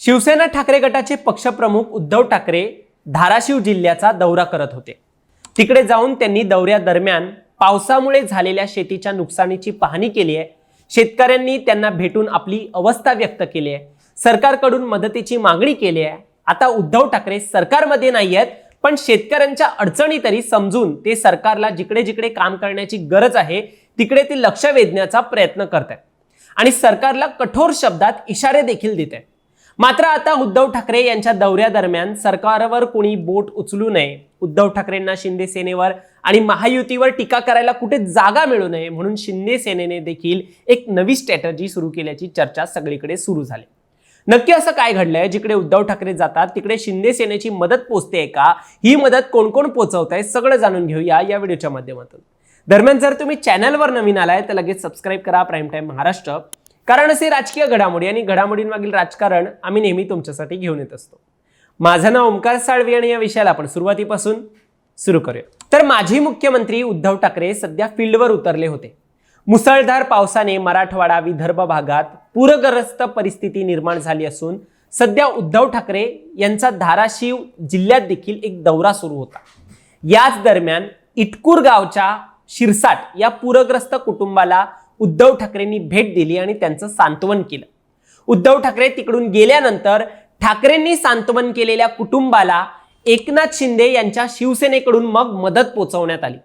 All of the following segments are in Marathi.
शिवसेना ठाकरे गटाचे पक्षप्रमुख उद्धव ठाकरे धाराशिव जिल्ह्याचा दौरा करत होते. तिकडे जाऊन त्यांनी दौऱ्यादरम्यान पावसामुळे झालेल्या शेतीच्या नुकसानीची पाहणी केली आहे. शेतकऱ्यांनी त्यांना भेटून आपली अवस्था व्यक्त केली आहे. सरकारकडून मदतीची मागणी केली आहे. आता उद्धव ठाकरे सरकारमध्ये नाही आहेत पण शेतकऱ्यांच्या अडचणी तरी समजून ते सरकारला जिकडे जिकडे काम करण्याची गरज आहे तिकडे ते लक्ष वेधण्याचा प्रयत्न करत आहेत. आणि सरकारला कठोर शब्दात इशारे देखील देत आहेत. मात्र आता उद्धव ठाकरे यांच्या दौऱ्यादरम्यान सरकारवर कोणी बोट उचलू नये उद्धव ठाकरेंना शिंदे सेनेवर आणि महायुतीवर टीका करायला कुठे जागा मिळू नये म्हणून शिंदे सेनेने देखील एक नवी स्ट्रॅटर्जी सुरू केल्याची चर्चा सगळीकडे सुरू झाली. नक्की असं काय घडलंय? जिकडे उद्धव ठाकरे जातात तिकडे शिंदे सेनेची मदत पोचते का? ही मदत कोण कोण पोचवत आहे सगळं जाणून घेऊया या व्हिडिओच्या माध्यमातून. दरम्यान जर तुम्ही चॅनलवर नवीन आलाय तर लगेच सबस्क्राईब करा. Prime time Maharashtra. कारण असे राजकीय घडामोडी आणि घडामोडींमागील राजकारण आम्ही नेहमी तुमच्यासाठी घेऊन येत असतो. माझं नाव ओमकार साळवी आणि या विषयाला आपण सुरुवातीपासून सुरू करूया. तर माजी मुख्यमंत्री उद्धव ठाकरे सध्या फील्डवर उतरले होते. मुसळधार पावसाने मराठवाडा विदर्भ भागात पूरग्रस्त परिस्थिती निर्माण झाली असून सध्या उद्धव ठाकरे यांचा धाराशिव जिल्ह्यात देखील एक दौरा सुरू होता. याच दरम्यान इटकूर गावच्या शिरसाट या पूरग्रस्त कुटुंबाला उद्धव ठाकरेंनी भेट दिली आणि त्यांचं सांत्वन केलं. उद्धव ठाकरे तिकडून गेल्यानंतर ठाकरेंनी सांत्वन केलेल्या कुटुंबाला एकनाथ शिंदे यांच्या शिवसेनेकडून मग मदत पोचवण्यात आली.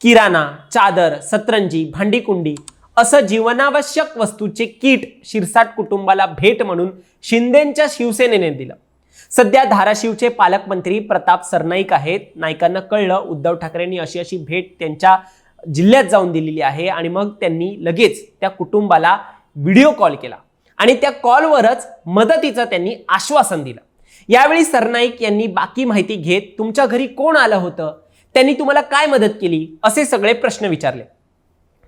किराणा चादर सतरंजी भांडीकुंडी असं जीवनावश्यक वस्तूचे किट शिरसाट कुटुंबाला भेट म्हणून शिंदेच्या शिवसेनेने दिलं. सध्या धाराशिवचे पालकमंत्री प्रताप सरनाईक आहेत. नाईकांना कळलं उद्धव ठाकरेंनी अशी अशी भेट त्यांच्या जिल्ह्यात जाऊन दिलेली आहे आणि मग त्यांनी लगेच त्या कुटुंबाला व्हिडिओ कॉल केला. आणि त्या कॉलवरच मदतीचं त्यांनी आश्वासन दिलं. यावेळी सरनाईक यांनी बाकी माहिती घेत तुमच्या घरी कोण आलं होतं? त्यांनी तुम्हाला काय मदत केली? असे सगळे प्रश्न विचारले.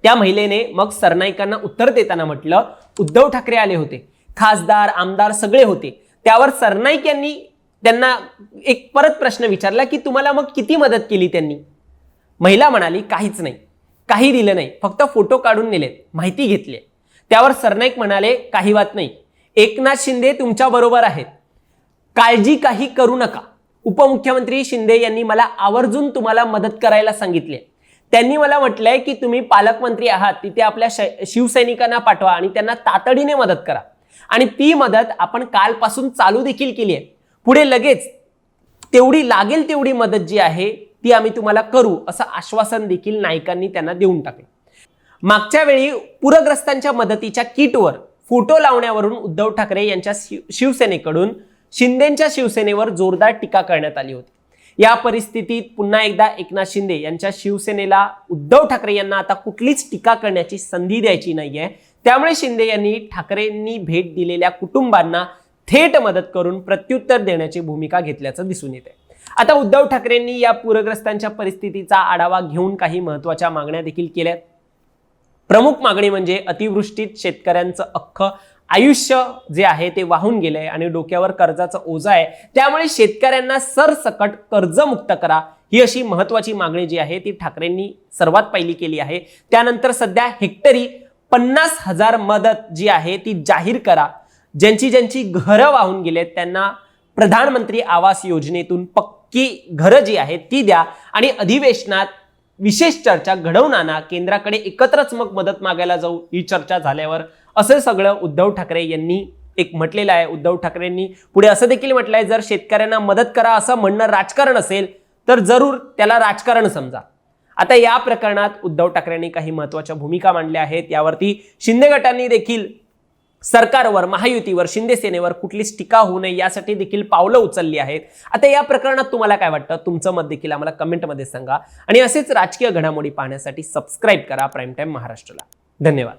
त्या महिलेने मग सरनाईकांना उत्तर देताना म्हटलं उद्धव ठाकरे आले होते. खासदार आमदार सगळे होते. त्यावर सरनाईक यांनी त्यांना एक परत प्रश्न विचारला की तुम्हाला मग किती मदत केली त्यांनी? महिला म्हणाली काहीच नाही. काही दिलं नाही. फक्त फोटो काढून नेलेत. माहिती घेतली त्यावर सरनाईक म्हणाले काही वात नाही. एकनाथ शिंदे तुमच्या बरोबर आहेत. काळजी काही करू नका. उपमुख्यमंत्री शिंदे यांनी मला आवर्जून तुम्हाला मदत करायला सांगितले त्यांनी मला म्हटलंय की तुम्ही पालकमंत्री आहात. तिथे आपल्या श- शिवसैनिकांना पाठवा आणि त्यांना तातडीने मदत करा. आणि ती मदत आपण कालपासून चालू देखील केली आहे. पुढे लगेच तेवढी लागेल तेवढी मदत जी आहे ती आम्ही तुम्हाला करू असं आश्वासन देखील नायकांनी त्यांना देऊन टाकलं. मागच्या वेळी पूरग्रस्तांच्या मदतीच्या किटवर फोटो लावण्यावरून उद्धव ठाकरे यांच्या शिवसेनेकडून शिंदेच्या शिवसेनेवर जोरदार टीका करण्यात आली होती. या परिस्थितीत पुन्हा एकदा एकनाथ शिंदे यांच्या शिवसेनेला उद्धव ठाकरे यांना आता कुठलीच टीका करण्याची संधी द्यायची नाहीये. त्यामुळे शिंदे यांनी ठाकरेंनी भेट दिलेल्या कुटुंबांना थेट मदत करून प्रत्युत्तर देण्याची भूमिका घेतल्याचं दिसून येते आता उद्धव ठाकरेंनी या पूरग्रस्तांच्या परिस्थितीचा आढावा घेऊन काही महत्त्वाच्या मागण्या देखील केल्या. प्रमुख मागणी म्हणजे अतिवृष्टीत शेतकऱ्यांचं अख्खं आयुष्य जे आहे ते वाहून गेलंय आणि डोक्यावर कर्जाचं ओझं आहे. त्यामुळे शेतकऱ्यांना सरसकट कर्जमुक्त करा. ही अशी महत्वाची मागणी जी आहे ती ठाकरेंनी सर्वात पहिली केली आहे. त्यानंतर सध्या हेक्टरी पन्नास हजार मदत जी आहे ती जाहीर करा. ज्यांची ज्यांची घरं वाहून गेलेत त्यांना प्रधानमंत्री आवास योजनेतून पक्की घरं जी आहेत ती द्या. आणि अधिवेशनात विशेष चर्चा घडवून आणा. केंद्राकडे एकत्रच मग मदत मागायला जाऊ ही चर्चा झाल्यावर. असं सगळं उद्धव ठाकरे यांनी एक म्हटलेलं आहे. उद्धव ठाकरेंनी पुढे असं देखील म्हटलं आहे जर शेतकऱ्यांना मदत करा असं म्हणणं राजकारण असेल तर जरूर त्याला राजकारण समजा. आता या प्रकरणात उद्धव ठाकरेंनी काही महत्त्वाच्या भूमिका मांडल्या आहेत. यावरती शिंदे गटांनी देखील सरकारवर महायुतीवर शिंदे सेनेवर कुठलीच टीका होऊ नये यासाठी देखील पावलं उचलली आहेत. आता या प्रकरणात तुम्हाला काय वाटतं? तुमचं मत देखील आम्हाला कमेंटमध्ये सांगा. आणि असेच राजकीय घडामोडी पाहण्यासाठी सबस्क्राईब करा. प्राईम टाईम महाराष्ट्राला. धन्यवाद.